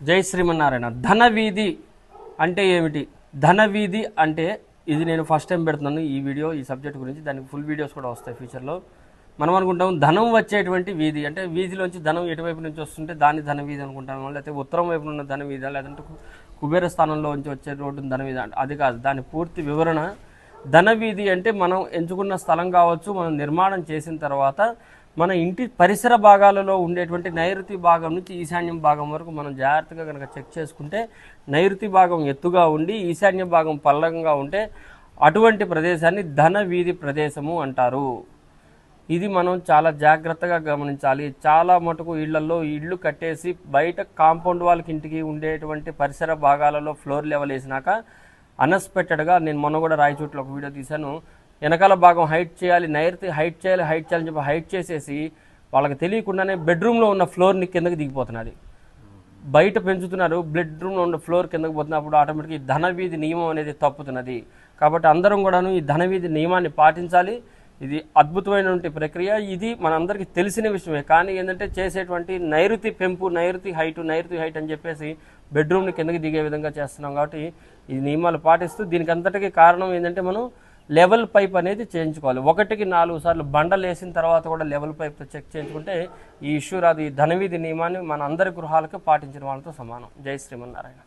జై శ్రీమన్నారాయణ. ధన వీధి అంటే ఏమిటి? ధన వీధి అంటే ఇది నేను ఫస్ట్ టైం పెడుతున్నాను ఈ వీడియో ఈ సబ్జెక్ట్ గురించి. దానికి ఫుల్ వీడియోస్ కూడా వస్తాయి ఫ్యూచర్లో. మనం అనుకుంటాం ధనం వచ్చేటువంటి వీధి. అంటే వీధిలోంచి ధనం ఎటువైపు నుంచి వస్తుంటే దాన్ని ధన వీధి అనుకుంటాం. లేకపోతే ఉత్తరం వైపు ఉన్న ధన వీధి లేదంటే కుబేర స్థానంలో నుంచి వచ్చే రోడ్డు ధన వీధి అంటే అది కాదు. దాని పూర్తి వివరణ ధన వీధి అంటే మనం ఎంచుకున్న స్థలం కావచ్చు మనం నిర్మాణం చేసిన తర్వాత మన ఇంటి పరిసర భాగాలలో ఉండేటువంటి నైరుతి భాగం నుంచి ఈశాన్యం భాగం వరకు మనం జాగ్రత్తగా కనుక చెక్ చేసుకుంటే నైరుతి భాగం ఎత్తుగా ఉండి ఈశాన్య భాగం పల్లంగా ఉంటే అటువంటి ప్రదేశాన్ని ధన వీధి ప్రదేశము అంటారు. ఇది మనం చాలా జాగ్రత్తగా గమనించాలి. చాలా మటుకు ఇళ్ళలో ఇళ్ళు కట్టేసి బయట కాంపౌండ్ వాళ్ళకి ఇంటికి ఉండేటువంటి పరిసర భాగాలలో ఫ్లోర్ లెవెల్ వేసినాక అన్ఎక్స్పెక్టెడ్గా నేను మొన్న కూడా రాయచోట్ల ఒక వీడియో తీశాను. వెనకాల భాగం హైట్ చేయాలి నైరుతి హైట్ చేయాలి హైట్ చేయాలని చెప్పి హైట్ చేసేసి వాళ్ళకి తెలియకుండానే బెడ్రూమ్లో ఉన్న ఫ్లోర్ని కిందకి దిగిపోతున్నది బయట పెంచుతున్నారు బెడ్రూమ్లో ఉన్న ఫ్లోర్ కిందకి పోతున్నప్పుడు ఆటోమేటిక్ ఈ ధనవీధి నియమం అనేది తప్పుతున్నది. కాబట్టి అందరం కూడాను ఈ ధనవీధి నియమాన్ని పాటించాలి. ఇది అద్భుతమైనటువంటి ప్రక్రియ. ఇది మనందరికీ తెలిసిన విషయమే. కానీ ఏంటంటే చేసేటువంటి నైరుతి పెంపు నైరుతి హైట్ నైరుతి హైట్ అని చెప్పేసి బెడ్రూమ్ని కిందకి దిగే విధంగా చేస్తున్నాం కాబట్టి ఈ నియమాలు పాటిస్తూ దీనికి అంతటికీ కారణం ఏంటంటే మనం లెవెల్ పైప్ అనేది చేయించుకోవాలి. ఒకటికి నాలుగు సార్లు బండలు వేసిన తర్వాత కూడా లెవెల్ పైప్తో చెక్ చేయించుకుంటే ఈ ఇష్యూ రాదు. ఈ ధనవిధి నియమాన్ని మన అందరి గృహాలకు పాటించిన వాళ్ళతో సమానం. జై శ్రీమన్నారాయణ.